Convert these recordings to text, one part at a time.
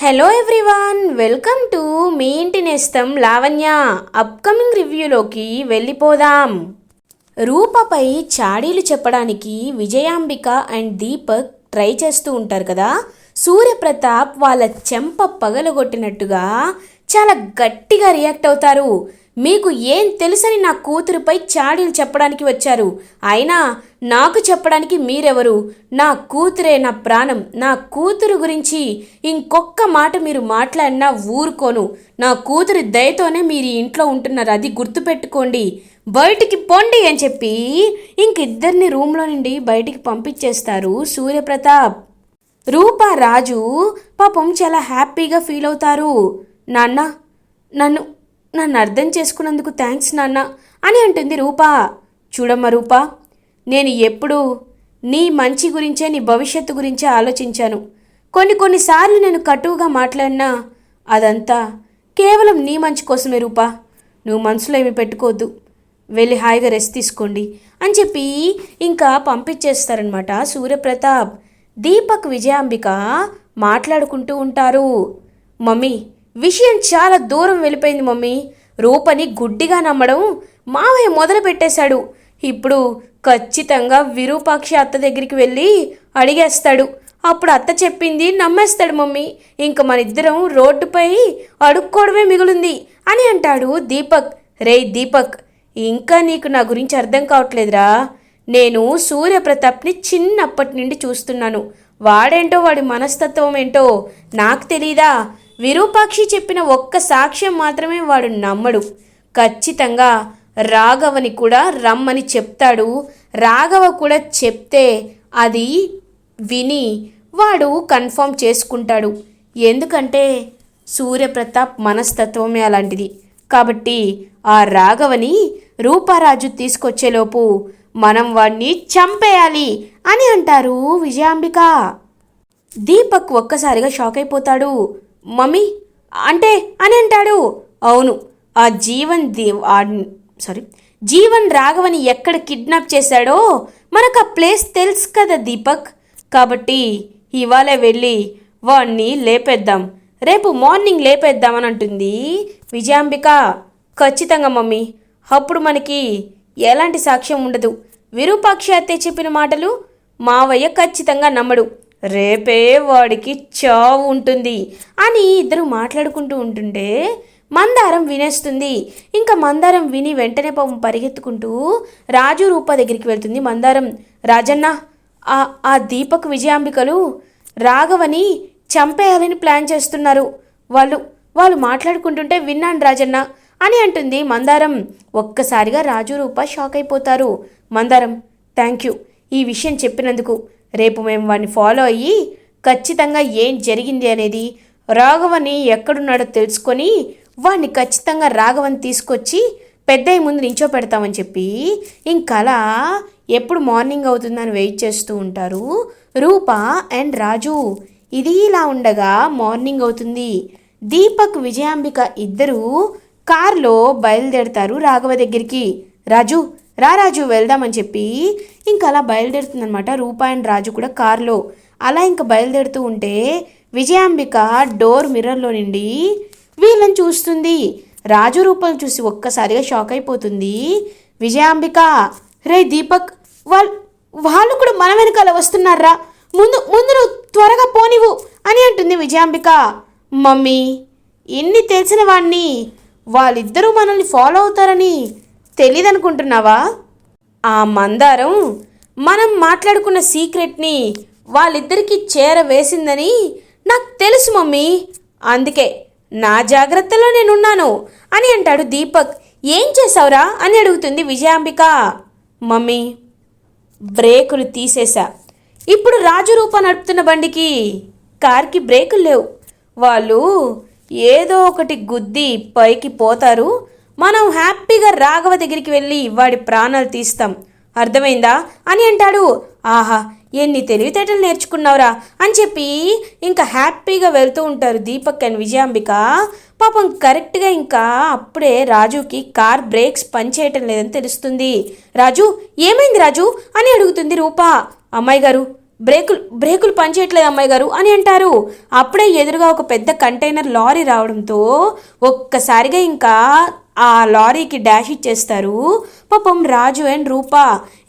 Hello everyone welcome to మీ ఇంటి నేస్తం లావణ్య. అప్కమింగ్ రివ్యూలోకి వెళ్ళిపోదాం. రూపపై చాడీలు చెప్పడానికి విజయాంబిక అండ్ దీపక్ ట్రై చేస్తూ ఉంటారు కదా. సూర్యప్రతాప్ వాళ్ళ చెంప పగలగొట్టినట్టుగా చాలా గట్టిగా రియాక్ట్ అవుతారు. మీకు ఏం తెలుసని నా కూతురుపై చాడీలు చెప్పడానికి వచ్చారు. అయినా నాకు చెప్పడానికి మీరెవరు? నా కూతురే నా ప్రాణం. నా కూతురు గురించి ఇంకొక్క మాట మీరు మాట్లాడినా ఊరుకోను. నా కూతురి దయతోనే మీరు ఇంట్లో ఉంటున్నారు. అది గుర్తుపెట్టుకోండి. బయటికి పొండి అని చెప్పి ఇంకిద్దరిని రూమ్లో నుండి బయటికి పంపించేస్తారు సూర్యప్రతాప్. రూపా రాజు పాపం చాలా హ్యాపీగా ఫీల్ అవుతారు. నాన్న నన్ను నన్ను అర్థం చేసుకున్నందుకు థ్యాంక్స్ నాన్న అని అంటుంది రూపా. చూడమ్మా రూపా నేను ఎప్పుడూ నీ మంచి గురించే నీ భవిష్యత్తు గురించే ఆలోచించాను. కొన్ని కొన్నిసార్లు నేను కటువుగా మాట్లాడినా అదంతా కేవలం నీ మంచి కోసమే రూపా. నువ్వు మనసులో ఏమి పెట్టుకోవద్దు. వెళ్ళి హాయిగా రెస్ట్ తీసుకోండి అని చెప్పి ఇంకా పంపించేస్తారనమాట సూర్యప్రతాప్. దీపక్ విజయాంబిక మాట్లాడుకుంటూ ఉంటారు. మమ్మీ విషయం చాలా దూరం వెళ్ళిపోయింది మమ్మీ. రూపని గుడ్డిగా నమ్మడం మావయ్య మొదలు పెట్టేశాడు. ఇప్పుడు ఖచ్చితంగా విరూపాక్షి అత్త దగ్గరికి వెళ్ళి అడిగేస్తాడు. అప్పుడు అత్త చెప్పింది నమ్మేస్తాడు మమ్మీ. ఇంక మన ఇద్దరం రోడ్డుపై అడుక్కోవడమే మిగులుంది అని అంటాడు దీపక్. రే దీపక్ ఇంకా నీకు నా గురించి అర్థం కావట్లేదురా. నేను సూర్యప్రతాప్ని చిన్నప్పటి నుండి చూస్తున్నాను. వాడేంటో వాడి మనస్తత్వం ఏంటో నాకు తెలీదా? విరూపాక్షి చెప్పిన ఒక్క సాక్ష్యం మాత్రమే వాడు నమ్మడు. ఖచ్చితంగా రాఘవని కూడా రమ్మని చెప్తాడు. రాఘవ కూడా చెప్తే అది విని వాడు కన్ఫర్మ్ చేసుకుంటాడు. ఎందుకంటే సూర్యప్రతాప్ మనస్తత్వమే అలాంటిది. కాబట్టి ఆ రాఘవని రూపారాజు తీసుకొచ్చేలోపు మనం వాడిని చంపేయాలి అని అంటారు విజయాంబిక. దీపక్ ఒక్కసారిగా షాక్ అయిపోతాడు. మమ్మీ అంటే అని అంటాడు. అవును ఆ జీవన్ దేవ్ సారీ జీవన్ రాఘవని ఎక్కడ కిడ్నాప్ చేశాడో మనకు ఆ ప్లేస్ తెలుసు కదా దీపక్. కాబట్టి ఇవాళ వెళ్ళి వాణ్ణి లేపేద్దాం. రేపు మార్నింగ్ లేపేద్దామని అంటుంది విజయాంబిక. ఖచ్చితంగా మమ్మీ అప్పుడు మనకి ఎలాంటి సాక్ష్యం ఉండదు. విరూపాక్షి అత్తే చెప్పిన మాటలు మావయ్య ఖచ్చితంగా నమ్మడు. రేపే వాడికి చావు ఉంటుంది అని ఇద్దరు మాట్లాడుకుంటూ ఉంటుంటే మందారం వినేస్తుంది. ఇంకా మందారం విని వెంటనే పాపం పరిగెత్తుకుంటూ రాజు రూప దగ్గరికి వెళ్తుంది మందారం. రాజన్న ఆ ఆ దీపక్ విజయాంబికలు రాఘవని చంపేయాలని ప్లాన్ చేస్తున్నారు. వాళ్ళు వాళ్ళు మాట్లాడుకుంటుంటే విన్నాను రాజన్న అని అంటుంది మందారం. ఒక్కసారిగా రాజు రూప షాక్ అయిపోతారు. మందారం థ్యాంక్ యూ ఈ విషయం చెప్పినందుకు రేపు మేము వాడిని ఫాలో అయ్యి ఖచ్చితంగా ఏం జరిగింది అనేది రాఘవని ఎక్కడున్నాడో తెలుసుకొని వాడిని ఖచ్చితంగా రాఘవని తీసుకొచ్చి పెద్దయ్య ముందు నించో పెడతామని చెప్పి ఇంకలా ఎప్పుడు మార్నింగ్ అవుతుందని వెయిట్ చేస్తూ ఉంటారు. రూప అండ్ రాజు ఇది ఇలా ఉండగా మార్నింగ్ అవుతుంది. దీపక్ విజయాంబిక ఇద్దరూ కారులో బయలుదేరతారు రాఘవ దగ్గరికి. రాజు రా రాజు వెళ్దామని చెప్పి ఇంకా అలా బయలుదేరుతుందనమాట రూపా అండ్ రాజు కూడా కారులో. అలా ఇంకా బయలుదేరుతూ ఉంటే విజయాంబిక డోర్ మిర్రర్లో నుండి వీళ్ళని చూస్తుంది. రాజు రూపం చూసి ఒక్కసారిగా షాక్ అయిపోతుంది. విజయాంబిక రే దీపక్ వాళ్ళు వాళ్ళు కూడా మన వెనకాల వస్తున్నారా? ముందు ముందు నువ్వు త్వరగా పోనివు అని అంటుంది విజయాంబిక. మమ్మీ ఎన్ని తెలిసిన వాణ్ణి వాళ్ళిద్దరూ మనల్ని ఫాలో అవుతారని తెలీదనుకుంటున్నావా? ఆ మందారం మనం మాట్లాడుకున్న సీక్రెట్ని వాళ్ళిద్దరికీ చేరవేసిందని నాకు తెలుసు మమ్మీ. అందుకే నా జాగ్రత్తలో నేనున్నాను అని అంటాడు దీపక్. ఏం చేసావురా అని అడుగుతుంది విజయాంబిక. మమ్మీ బ్రేకులు తీసేశా. ఇప్పుడు రాజు రూప నడుపుతున్న బండికి కార్కి బ్రేకులు లేవు. వాళ్ళు ఏదో ఒకటి గుద్ది పైకి పోతారు మనం హ్యాపీగా రాఘవ దగ్గరికి వెళ్ళి వాడి ప్రాణాలు తీస్తాం. అర్థమైందా? అని అంటాడు. ఆహా ఎన్ని తెలివితేటలు నేర్చుకున్నావురా? అని చెప్పి ఇంకా హ్యాపీగా వెళ్తూ ఉంటారు దీపక్ అండ్ విజయాంబిక. పాపం కరెక్ట్గా ఇంకా అప్పుడే రాజుకి కార్ బ్రేక్స్ పనిచేయటం లేదని తెలుస్తుంది. రాజు ఏమైంది రాజు? అని అడుగుతుంది రూప. అమ్మాయి గారు బ్రేకులు బ్రేకులు పనిచేయట్లేదు అమ్మాయి గారు అని అంటారు. అప్పుడే ఎదురుగా ఒక పెద్ద కంటైనర్ లారీ రావడంతో ఒక్కసారిగా ఇంకా ఆ లారీకి డాష్ ఇచ్చేస్తారు. పాపం రాజు అండ్ రూప.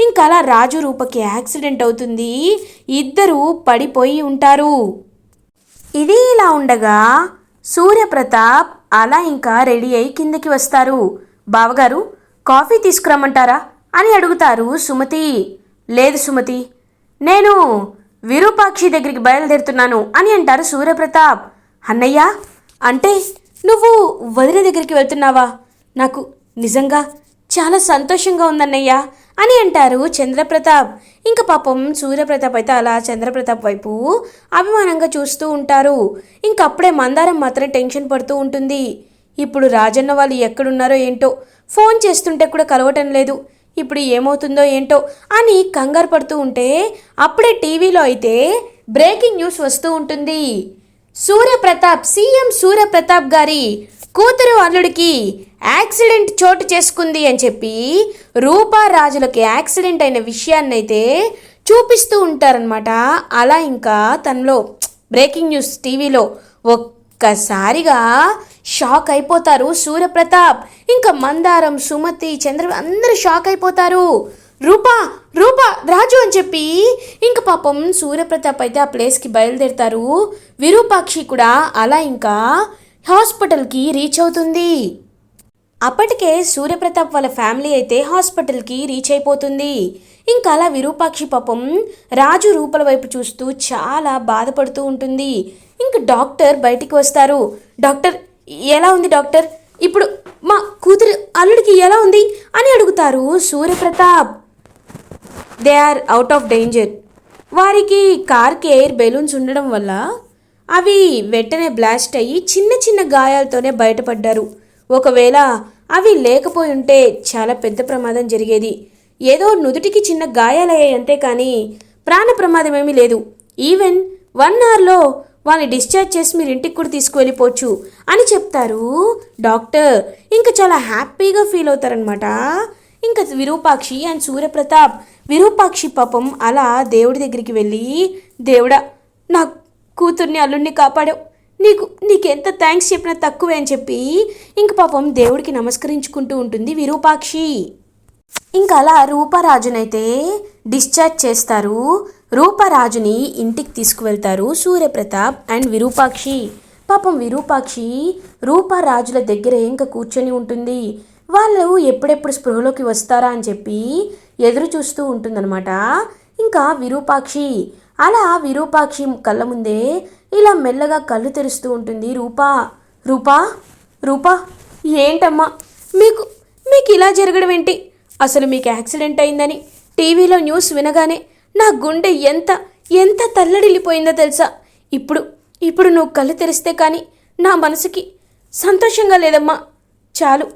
ఇంకా అలా రాజు రూపకి యాక్సిడెంట్ అవుతుంది. ఇద్దరు పడిపోయి ఉంటారు. ఇది ఇలా ఉండగా సూర్యప్రతాప్ అలా ఇంకా రెడీ అయి కిందకి వస్తారు. బావగారు కాఫీ తీసుకురమ్మంటారా? అని అడుగుతారు సుమతి. లేదు సుమతి. నేను విరూపాక్షి దగ్గరికి బయలుదేరుతున్నాను అని అంటారు సూర్యప్రతాప్. అన్నయ్య అంటే నువ్వు వదిన దగ్గరికి వెళ్తున్నావా? నాకు నిజంగా చాలా సంతోషంగా ఉందన్నయ్య అని అంటారు చంద్రప్రతాప్. ఇంకా పాపం సూర్యప్రతాప్ అయితే అలా చంద్రప్రతాప్ వైపు అభిమానంగా చూస్తూ ఉంటారు. ఇంకప్పుడే మందారం మాత్రం టెన్షన్ పడుతూ ఉంటుంది. ఇప్పుడు రాజన్న వాళ్ళు ఎక్కడున్నారో ఏంటో ఫోన్ చేస్తుంటే కూడా కలవటం లేదు. ఇప్పుడు ఏమవుతుందో ఏంటో అని కంగారు పడుతూ ఉంటే అప్పుడే టీవీలో అయితే బ్రేకింగ్ న్యూస్ వస్తూ ఉంటుంది. సూర్యప్రతాప్ సీఎం సూర్యప్రతాప్ గారి కూతురు అల్లుడికి యాక్సిడెంట్ చోటు చేసుకుంది అని చెప్పి రూపారాజులకి యాక్సిడెంట్ అయిన విషయాన్ని అయితే చూపిస్తూ ఉంటారనమాట అలా ఇంకా తనలో బ్రేకింగ్ న్యూస్ టీవీలో ఒక్కసారిగా షాక్ అయిపోతారు సూర్యప్రతాప్. ఇంకా మందారం సుమతి చంద్ర అందరూ షాక్ అయిపోతారు. రూపా రూపా రాజు అని చెప్పి ఇంక పాపం సూర్యప్రతాప్ అయితే ఆ ప్లేస్కి బయలుదేరుతారు. విరూపాక్షి కూడా అలా ఇంకా హాస్పిటల్కి రీచ్ అవుతుంది. అప్పటికే సూర్యప్రతాప్ వాళ్ళ ఫ్యామిలీ అయితే హాస్పిటల్కి రీచ్ అయిపోతుంది. ఇంకా అలా విరూపాక్షి పాపం రాజు రూపల వైపు చూస్తూ చాలా బాధపడుతూ ఉంటుంది. ఇంక డాక్టర్ బయటికి వస్తారు. డాక్టర్ ఎలా ఉంది డాక్టర్? ఇప్పుడు మా కూతురు అల్లుడికి ఎలా ఉంది? అని అడుగుతారు Suryapratap. They are out of danger. వారికి కార్కి ఎయిర్ బెలూన్స్ ఉండడం వల్ల అవి వెంటనే బ్లాస్ట్ అయ్యి చిన్న చిన్న గాయాలతోనే బయటపడ్డారు. ఒకవేళ అవి లేకపోయి ఉంటే చాలా పెద్ద ప్రమాదం జరిగేది. ఏదో నుదుటికి చిన్న గాయాలయ్యాయి అంతే కానీ ప్రాణ ప్రమాదం ఏమీ లేదు ఈవెన్ వన్ అవర్లో వాళ్ళని డిశ్చార్జ్ చేసి మీరు ఇంటికి కూడా తీసుకువెళ్ళిపోవచ్చు అని చెప్తారు డాక్టర్. ఇంకా చాలా హ్యాపీగా ఫీల్ అవుతారనమాట ఇంకా విరూపాక్షి అండ్ సూర్యప్రతాప్ విరూపాక్షి పాపం అలా దేవుడి దగ్గరికి వెళ్ళి దేవుడా నాకు కూతుర్ని అల్లుడిని కాపాడావు. నీకు నీకెంత థ్యాంక్స్ చెప్పినా తక్కువే అని చెప్పి ఇంక పాపం దేవుడికి నమస్కరించుకుంటూ ఉంటుంది విరూపాక్షి. ఇంకా అలా రూపరాజునైతే డిశ్చార్జ్ చేస్తారు. రూపరాజుని ఇంటికి తీసుకువెళ్తారు సూర్యప్రతాప్ అండ్ విరూపాక్షి. పాపం విరూపాక్షి రూపరాజుల దగ్గర ఇంకా కూర్చొని ఉంటుంది. వాళ్ళు ఎప్పుడెప్పుడు స్పృహలోకి వస్తారా అని చెప్పి ఎదురు చూస్తూ ఉంటుందన్నమాట. ఇంకా విరూపాక్షి అలా విరూపాక్షి కళ్ళ ముందే ఇలా మెల్లగా కళ్ళు తెరుస్తూ ఉంటుంది రూపా. రూపా? రూపా? ఏంటమ్మా? మీకు మీకు ఇలా జరగడం ఏంటి? అసలు మీకు యాక్సిడెంట్ అయిందని టీవీలో న్యూస్ వినగానే నా గుండె ఎంత ఎంత తల్లడిల్లిపోయిందో తెలుసా? ఇప్పుడు ఇప్పుడు నువ్వు కళ్ళు తెరిస్తే కానీ నా మనసుకి సంతోషంగా లేదమ్మా. చాలు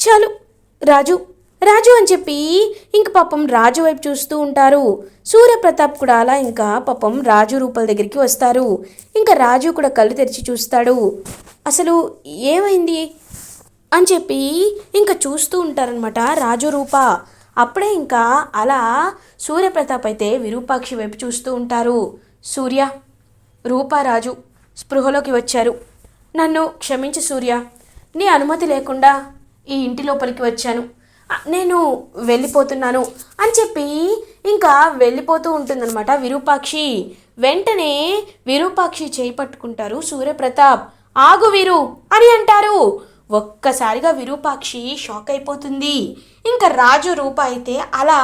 చాలు రాజు. రాజు అని చెప్పి ఇంక పాపం రాజు వైపు చూస్తూ ఉంటారు. సూర్యప్రతాప్ కూడా అలా ఇంకా పాపం రాజు రూపాల దగ్గరికి వస్తారు. ఇంకా రాజు కూడా కళ్ళు తెరిచి చూస్తాడు. అసలు ఏమైంది? అని చెప్పి ఇంకా చూస్తూ ఉంటారనమాట రాజు రూప. అప్పుడే ఇంకా అలా సూర్యప్రతాప్ అయితే విరూపాక్షి వైపు చూస్తూ ఉంటారు. సూర్య రూపారాజు స్పృహలోకి వచ్చారు. నన్ను క్షమించు సూర్య నీ అనుమతి లేకుండా ఈ ఇంటి లోపలికి వచ్చాను. నేను వెళ్ళిపోతున్నాను అని చెప్పి ఇంకా వెళ్ళిపోతూ ఉంటుందన్నమాట విరూపాక్షి. వెంటనే విరూపాక్షి చేయి పట్టుకుంటారు. సూర్యప్రతాప్ ఆగు వీరు అని అంటారు. ఒక్కసారిగా విరూపాక్షి షాక్ అయిపోతుంది. ఇంకా రాజు రూప అయితే అలా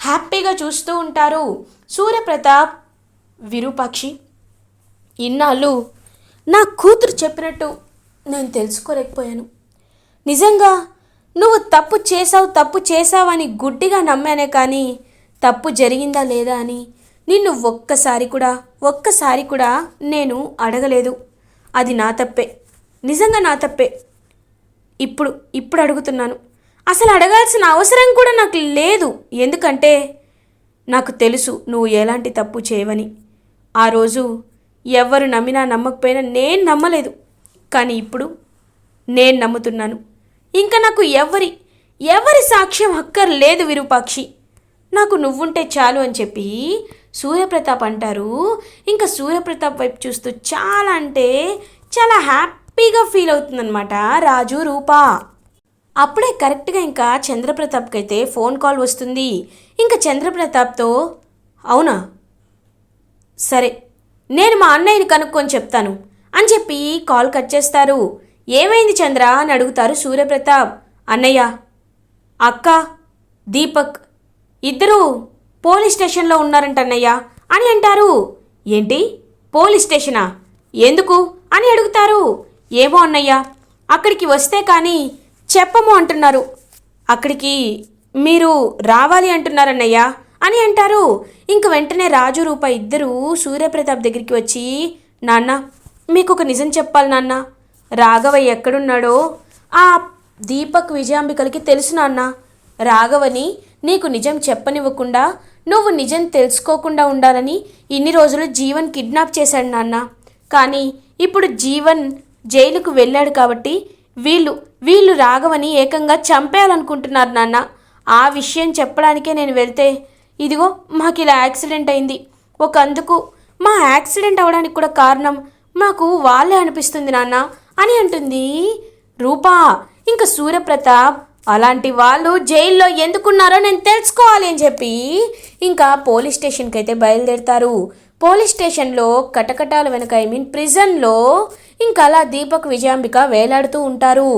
హ్యాపీగా చూస్తూ ఉంటారు. సూర్యప్రతాప్ విరూపాక్షి ఇన్నాళ్ళు నా కూతురు చెప్పినట్టు నేను తెలుసుకోలేకపోయాను. నిజంగా నువ్వు తప్పు చేసావు తప్పు చేసావని గుడ్డిగా నమ్మానే కానీ తప్పు జరిగిందా లేదా అని నిన్ను ఒక్కసారి కూడా ఒక్కసారి కూడా నేను అడగలేదు. అది నా తప్పే. నిజంగా నా తప్పే. ఇప్పుడు ఇప్పుడు అడుగుతున్నాను. అసలు అడగాల్సిన అవసరం కూడా నాకు లేదు. ఎందుకంటే నాకు తెలుసు నువ్వు ఎలాంటి తప్పు చేయవని. ఆ రోజు ఎవ్వరు నమ్మినా నమ్మకపోయినా నేను నమ్మలేదు. కానీ ఇప్పుడు నేను నమ్ముతున్నాను. ఇంకా నాకు ఎవరి ఎవరి సాక్ష్యం అక్కర్లేదు విరూపాక్షి. నాకు నువ్వుంటే చాలు అని చెప్పి సూర్యప్రతాప్ అంటారు. ఇంకా సూర్యప్రతాప్ వైపు చూస్తూ చాలా అంటే చాలా హ్యాపీగా ఫీల్ అవుతుందన్నమాట రాజు రూప. అప్పుడే కరెక్ట్గా ఇంకా చంద్రప్రతాప్కి అయితే ఫోన్ కాల్ వస్తుంది. ఇంకా చంద్రప్రతాప్తో అవునా? సరే నేను మా అన్నయ్యని కనుక్కొని చెప్తాను అని చెప్పి కాల్ కట్ చేస్తారు. ఏమైంది చంద్ర? అని అడుగుతారు సూర్యప్రతాప్. అన్నయ్య అక్క దీపక్ ఇద్దరూ పోలీస్ స్టేషన్లో ఉన్నారంట అన్నయ్య. అని అంటారు. ఏంటి? పోలీస్ స్టేషనా? ఎందుకు? అని అడుగుతారు. ఏమో అన్నయ్య అక్కడికి వస్తే కానీ చెప్పము అంటున్నారు. అక్కడికి మీరు రావాలి అంటున్నారన్నయ్య అని అంటారు. ఇంక వెంటనే రాజు రూప ఇద్దరూ సూర్యప్రతాప్ దగ్గరికి వచ్చి నాన్న మీకు ఒక నిజం చెప్పాలి నాన్న. రాఘవ ఎక్కడున్నాడో? ఆ దీపక్ విజయాంబికలకి తెలుసు నాన్న. రాఘవని నీకు నిజం చెప్పనివ్వకుండా నువ్వు నిజం తెలుసుకోకుండా ఉండాలని ఇన్ని రోజులు జీవన్ కిడ్నాప్ చేశాడు నాన్న. కానీ ఇప్పుడు జీవన్ జైలుకు వెళ్ళాడు కాబట్టి వీళ్ళు వీళ్ళు రాఘవని ఏకంగా చంపేయాలనుకుంటున్నారు నాన్న. ఆ విషయం చెప్పడానికే నేను వెళ్తే ఇదిగో మాకు ఇలా యాక్సిడెంట్ అయింది. ఒక అందుకు మా యాక్సిడెంట్ అవడానికి కూడా కారణం మాకు వాళ్ళే అనిపిస్తుంది నాన్న. అని అంటుంది. రూపా ఇంకా సూర్యప్రతాప్ అలాంటి వాళ్ళు జైల్లో ఎందుకున్నారో నేను తెలుసుకోవాలి అని చెప్పి ఇంకా పోలీస్ స్టేషన్కి అయితే బయలుదేరుతారు. పోలీస్ స్టేషన్లో కటకటాల వెనక ఐ మీన్ ప్రిజన్లో ఇంకా అలా దీపక్ విజయాంబిక వేలాడుతూ ఉంటారు.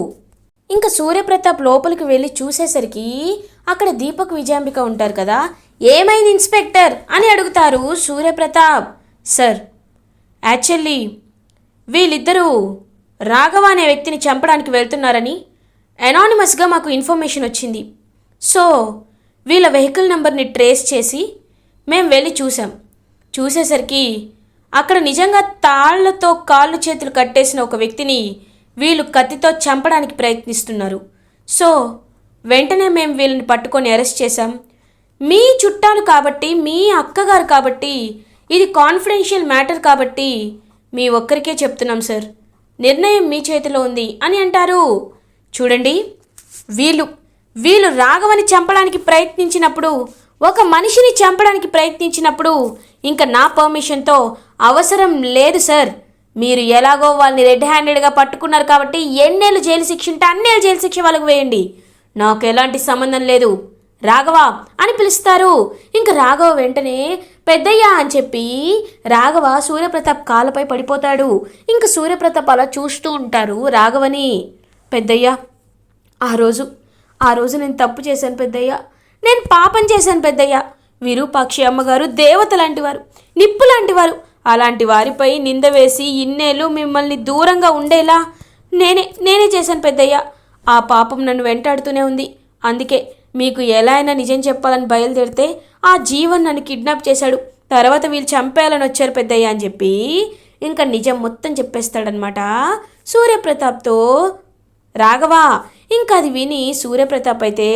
ఇంకా సూర్యప్రతాప్ లోపలికి వెళ్ళి చూసేసరికి అక్కడ దీపక్ విజయాంబిక ఉంటారు కదా. ఏమైంది ఇన్స్పెక్టర్? అని అడుగుతారు సూర్యప్రతాప్ సార్ యాక్చువల్లీ వీళ్ళిద్దరూ రాఘవ అనే వ్యక్తిని చంపడానికి వెళ్తున్నారని అనానిమస్గా మాకు ఇన్ఫర్మేషన్ వచ్చింది. సో వీళ్ళ వెహికల్ నెంబర్ని ట్రేస్ చేసి మేము వెళ్ళి చూసాం. చూసేసరికి అక్కడ నిజంగా తాళ్ళతో కాళ్ళు చేతులు కట్టేసిన ఒక వ్యక్తిని వీళ్ళు కత్తితో చంపడానికి ప్రయత్నిస్తున్నారు. సో వెంటనే మేము వీళ్ళని పట్టుకొని అరెస్ట్ చేశాం. మీ చుట్టాలు కాబట్టి మీ అక్కగారు కాబట్టి ఇది కాన్ఫిడెన్షియల్ మ్యాటర్ కాబట్టి మీ ఒక్కరికే చెప్తున్నాం సార్ నిర్ణయం మీ చేతిలో ఉంది అని అంటారు. చూడండి వీళ్ళు వీళ్ళు రాఘవని చంపడానికి ప్రయత్నించినప్పుడు ఒక మనిషిని చంపడానికి ప్రయత్నించినప్పుడు ఇంకా నా పర్మిషన్తో అవసరం లేదు సార్. మీరు ఎలాగో వాళ్ళని రెడ్ హ్యాండెడ్గా పట్టుకున్నారు కాబట్టి ఎన్నేళ్ళు జైలు శిక్ష ఉంటే అన్నేళ్ళు జైలు శిక్ష వాళ్ళకి వేయండి. నాకు ఎలాంటి సంబంధం లేదు. రాఘవ అని పిలుస్తారు. ఇంకా రాఘవ వెంటనే పెద్దయ్య అని చెప్పి రాఘవ సూర్యప్రతాప్ కాలపై పడిపోతాడు. ఇంకా సూర్యప్రతాప్ అలా చూస్తూ ఉంటారు రాఘవని. పెద్దయ్య ఆ రోజు ఆ రోజు నేను తప్పు చేశాను పెద్దయ్య. నేను పాపం చేశాను పెద్దయ్య. విరూపాక్షి అమ్మగారు దేవత లాంటివారు నిప్పు లాంటివారు. అలాంటి వారిపై నింద వేసి ఇన్నేళ్ళు మిమ్మల్ని దూరంగా ఉండేలా నేనే నేనే చేశాను పెద్దయ్య. ఆ పాపం నన్ను వెంటాడుతూనే ఉంది. అందుకే మీకు ఎలా అయినా నిజం చెప్పాలని బయలుదేరితే ఆ జీవన్ నన్ను కిడ్నాప్ చేశాడు. తర్వాత వీళ్ళు చంపేయాలని వచ్చారు పెద్దయ్య అని చెప్పి ఇంకా నిజం మొత్తం చెప్పేస్తాడనమాట సూర్యప్రతాప్తో రాఘవా ఇంకా అది విని సూర్యప్రతాప్ అయితే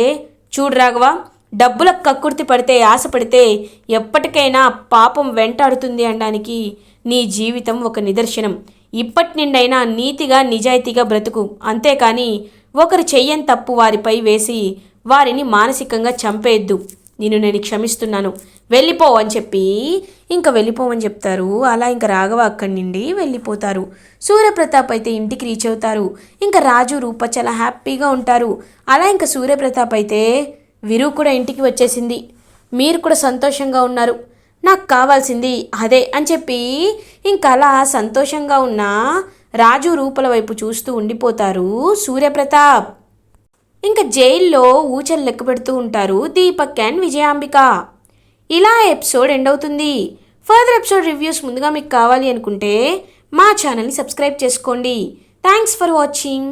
చూడు రాఘవా డబ్బుల కక్కుర్తి పడితే ఆశపడితే ఎప్పటికైనా పాపం వెంటాడుతుంది అనడానికి నీ జీవితం ఒక నిదర్శనం. ఇప్పటి నిండైనా నీతిగా నిజాయితీగా బ్రతుకు. అంతేకాని ఒకరు చెయ్యని తప్పు వారిపై వేసి వారిని మానసికంగా చంపేయద్దు నేను నేను క్షమిస్తున్నాను. వెళ్ళిపో అని చెప్పి ఇంకా వెళ్ళిపోమని చెప్తారు. అలా ఇంకా రాఘవ అక్కడి నుండి వెళ్ళిపోతారు. సూర్యప్రతాప్ అయితే ఇంటికి రీచ్ అవుతారు. ఇంకా రాజు రూప చాలా హ్యాపీగా ఉంటారు. అలా ఇంకా సూర్యప్రతాప్ అయితే విరు కూడా ఇంటికి వచ్చేసింది. మీరు కూడా సంతోషంగా ఉన్నారు. నాకు కావాల్సింది అదే అని చెప్పి ఇంకా అలా సంతోషంగా ఉన్న రాజు రూపల వైపు చూస్తూ ఉండిపోతారు సూర్యప్రతాప్. ఇంకా జైల్లో ఊచలు లెక్క పెడుతూ ఉంటారు దీపక్ అండ్ విజయాంబిక. ఇలా ఎపిసోడ్ ఎండ్ అవుతుంది. ఫర్దర్ ఎపిసోడ్ రివ్యూస్ ముందుగా మీకు కావాలి అనుకుంటే మా ఛానల్ని సబ్స్క్రైబ్ చేసుకోండి. Thanks for watching.